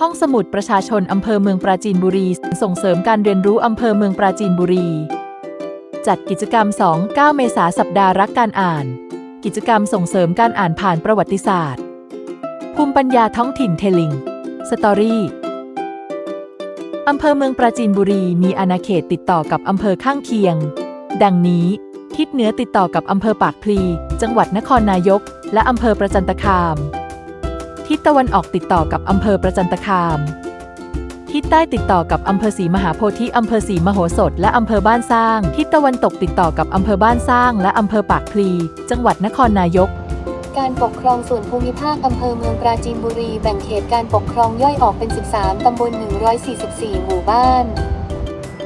ห้องสมุดประชาชนอำเภอเมืองปราจีนบุรี ส่งเสริมการเรียนรู้อำเภอเมืองปราจีนบุรี จัดกิจกรรม 2-9 เมษาสัปดาห์รักการอ่าน กิจกรรมส่งเสริมการอ่านผ่านประวัติศาสตร์ ภูมิปัญญาท้องถิ่นเทลิง สตอรี่อำเภอเมืองปราจีนบุรีมีอาณาเขตติดต่อกับอำเภอข้างเคียง ดังนี้ ทิศเหนือติดต่อกับอำเภอปากพลี จังหวัดนครนายก และอำเภอประจันตคาม ทิศตะวันออกติดต่อกับอำเภอประจันตคาม ทิศใต้ติดต่อกับอำเภอศรีมหาโพธิอำเภอศรีมโหสถ และอำเภอบ้านสร้าง ทิศตะวันตกติดต่อกับอำเภอบ้านสร้าง และอำเภอปากพลี จังหวัดนครนายกการปกครองส่วนภูมิภาค อำเภอเมืองปราจีนบุรี แบ่งเขตการปกครองย่อยออกเป็น 13 ตำบล 144 หมู่บ้าน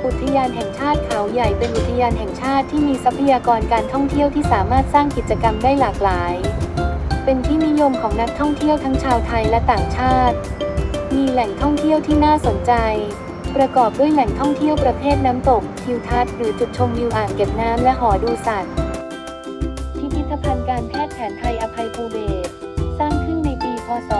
อุทยานแห่งชาติเขาใหญ่เป็นอุทยานแห่งชาติที่มีทรัพยากรการท่องเที่ยวที่สามารถสร้างกิจกรรมได้หลากหลาย เป็นที่นิยมของนักท่องเที่ยวทั้งชาวไทยและต่างชาติ มีแหล่งท่องเที่ยวที่น่าสนใจ ประกอบด้วยแหล่งท่องเที่ยวประเภทน้ำตก ทิวทัศน์หรือจุดชมวิวอ่างเก็บน้ำและหอดูสัตว์ พิพิธภัณฑ์การแพทย์แผนไทยอภัยภูเบศสร้างขึ้นในปีพศ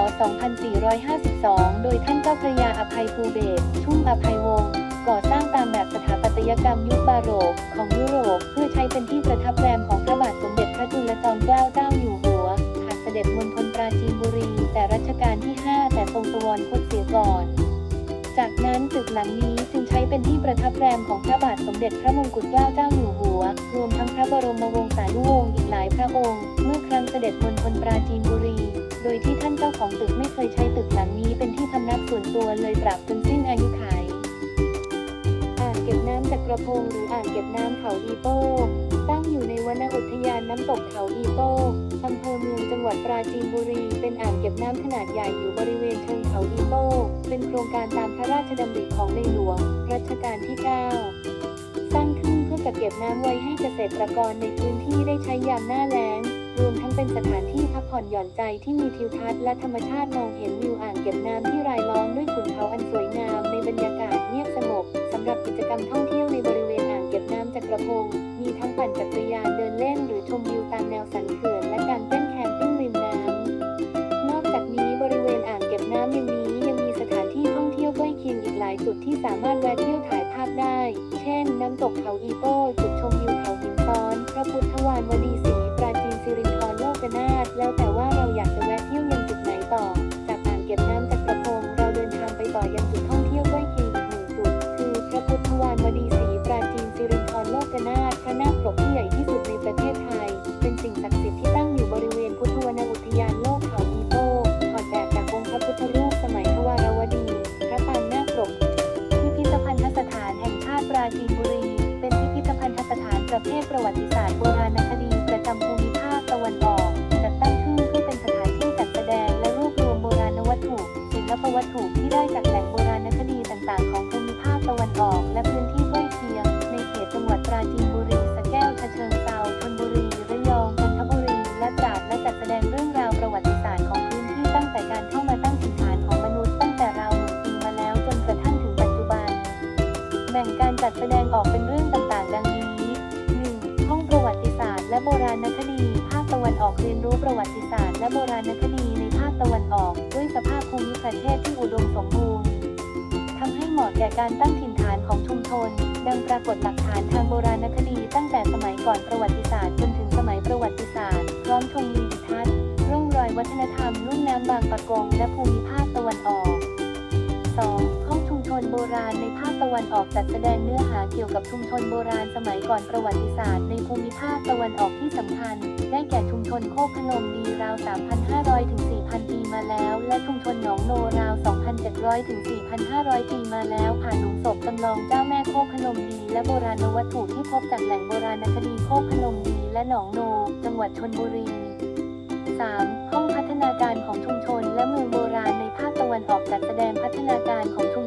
2452 โดยท่านเจ้าพระยาอภัยภูเบศชุ่มอภัยวงศ์ก่อสร้างตามแบบสถาปัตยกรรมยุคบาโรกของยุโรปเพื่อใช้เป็นที่ประทับแร นั้นตึกหลังนี้จึงใช้เป็นที่ประทับแรมของพระบาทสมเด็จพระมงกุฎเกล้าเจ้าอยู่หัว รวมทั้งพระบรมวงศานุวงศ์อีกหลายพระองค์ เมื่อครั้งเสด็จมณฑลปราจีนบุรี โดยที่ท่านเจ้าของตึกไม่เคยใช้ตึกหลังนี้เป็นที่พำนักส่วนตัวเลยตราบจนสิ้นอายุขัย ก็บน้ำจักรพงหรืออ่างเก็บน้ำเขาอีโต้ตั้งอยู่ในวนอุทยานน้ำตกเขาอีโต้อำเภอเมืองจังหวัดปราจีนบุรี เป็นอ่างเก็บน้ำขนาดใหญ่อยู่บริเวณเชิงเขาอีโต้ เป็นโครงการตามพระราชดำริของในหลวงรัชกาลที่ 9 สร้างขึ้นเพื่อกักเก็บน้ำไว้ให้เกษตรกรในพื้นที่ได้ใช้ยามหน้าแล้งรวมทั้งเป็นสถานที่พักผ่อนหย่อนใจที่มีทิวทัศน์และธรรมชาติมองเห็นวิวอ่างเก็บน้ำที่รายล้อมด้วยขุนเขาอันสวยงาม จุดที่สามารถแวะเที่ยวถ่ายภาพได้ เช่น น้ำตกเขาอีโป้จุดชมวิวเขาหินซ้อน พระพุทธวานวดีศรีปราจีนสิรินทรโลกนาถแล้วแต่ว่าเราอยากจะแวะเที่ยวยังจุดไหนต่อ ออกเป็นเรื่องต่างๆ ดังนี้ 1. ห้องประวัติศาสตร์ และโบราณคดี ภาคตะวันออกเรียนรู้ประวัติศาสตร์และโบราณคดีในภาคตะวันออก ด้วยสภาพภูมิประเทศที่อุดมสมบูรณ์ทำให้เหมาะแก่การตั้งถิ่นฐานของชุมชน ดังปรากฏหลักฐานทางโบราณคดี ตั้งแต่สมัยก่อนประวัติศาสตร์จนถึงสมัยประวัติศาสตร์ พร้อมชมวิวทัศน์ร่องรอยวัฒนธรรมลุ่มน้ำบางปะกงและภูมิภาคตะวันออก 2. ราณในภาคตะวันออกจัดแสดงเนื้อหาเกี่ยวกับชุมชนโบราณสมัยก่อนประวัติศาสตร์ในภูมิภาคตะวันออกที่สำคัญ ได้แก่ชุมชนโคกพนมดีราว 3,500 ถึง 4,000 ปีมาแล้ว และชุมชนหนองโนราว 2,700 ถึง 4,500 ปีมาแล้ว ผ่านหลุมศพจำลองเจ้าแม่โคกพนมดี และโบราณวัตถุที่พบจากแหล่งโบราณคดีโคกพนมดี และหนองโน จังหวัดชนบุรี 3. ห้องพัฒนาการของชุมชนและเมืองโบราณในภาคตะวันออกจัดแสดงพัฒนาการของชุม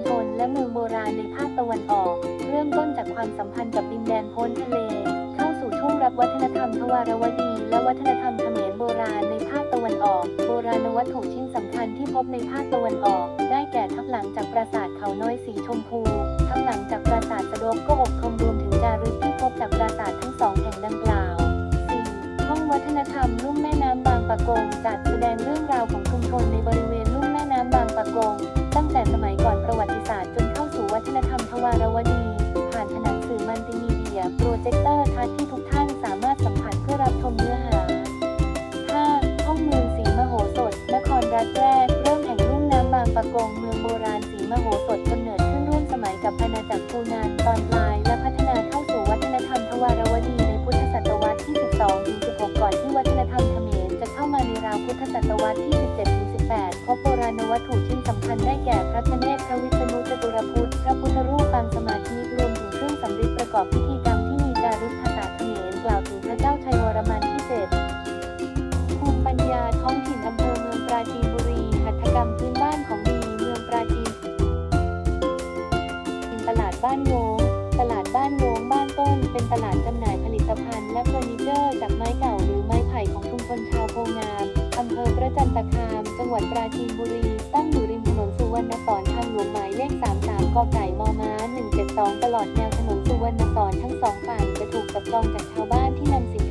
เมืองโบราณในภาคตะวันออก เริ่มต้นจากความสัมพันธ์กับดินแดนพ้นทะเล เข้าสู่ช่วงรับวัฒนธรรมทวารวดี และวัฒนธรรมเขมรโบราณในภาคตะวันออก โบราณวัตถุชิ้นสำคัญที่พบในภาคตะวันออก ได้แก่ทับหลังจากปราสาทเขาน้อยสีชมพูทับหลังจากปราสาทสะดกก็อกทมรวมถึงจารึกที่พบจากปราสาททั้งสองแห่งดังกล่าวห้องวัฒนธรรมลุ่มแม่น้ำบางปะกงจัดแสดงเรื่องราวของชุมชนในบริเวณลุ่มแม่น้ำบางปะกง กับอาณาจักรปูนานตอนปลาย และพัฒนาเข้าสู่วัฒนธรรมทวารวดีในพุทธศตวรรษที่ 12 ถึง 16 ก่อนที่วัฒนธรรมเขมรจะเข้ามาในราวพุทธศตวรรษที่ 17 ถึง 18 พบโบราณวัตถุชิ้นสำคัญได้แก่พระคเนศพระวิษณุจตุรพุทธ พระพุทธรูปปางสมาธิรวมถึงเครื่องสำริดประกอบพิธี ตลาดจำหน่ายผลิตภัณฑ์และเฟอร์นิเจอร์จากไม้เก่าหรือไม้ไผ่ของชุมชนชาวโพงามอำเภอประจันตคาม จังหวัดปราจีนบุรี ตั้งอยู่ริมถนนสุวรรณสอนทางหลวงหมายเลข 33 กไก่มอม้า 172 ตลอดแนวถนนสุวรรณสอนทั้งสองฝั่งจะถูกจับจองจากชาวบ้านที่นำสิน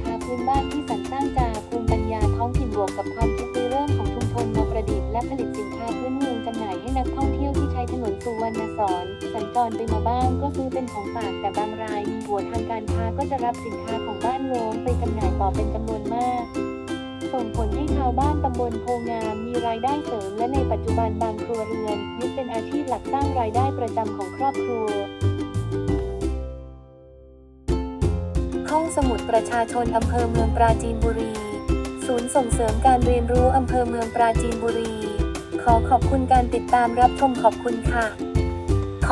รณสอนสัญจรไปมาบ้างก็ซื้อเป็นของฝากแต่บางรายมีหัวทางการค้าก็จะรับสินค้าของบ้านโงงไปจำหน่ายต่อเป็นจำนวนมาก ส่งผลให้ชาวบ้านตำบลโพงามมีรายได้เสริมและในปัจจุบันบางครัวเรือนยึดเป็นอาชีพหลักสร้างรายได้ประจำของครอบครัวห้องสมุดประชาชนอำเภอเมืองปราจีนบุรี ศูนย์ส่งเสริมการเรียนรู้อำเภอเมืองปราจีนบุรี ขอขอบคุณการติดตามรับชมขอบคุณค่ะ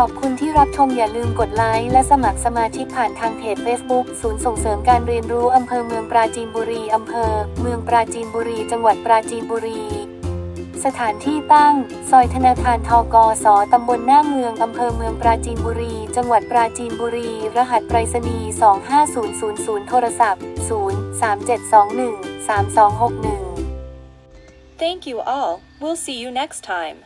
ขอบคุณที่รับชมอย่าลืมกดไลค์และสมัครสมาชิกผ่านทางเพจ Facebook ศูนย์ส่งเสริมการเรียนรู้อำเภอเมืองปราจีนบุรีอำเภอ เมืองปราจีนบุรี จังหวัดปราจีนบุรี สถานที่ตั้ง ซอยธนาคารทกสตำบลหน้าเมืองอำเภอเมืองปราจีนบุรี จังหวัดปราจีนบุรี รหัสไปรษณีย์ 25000 โทรศัพท์ 03721 3261 Thank you all. We'll see you next time.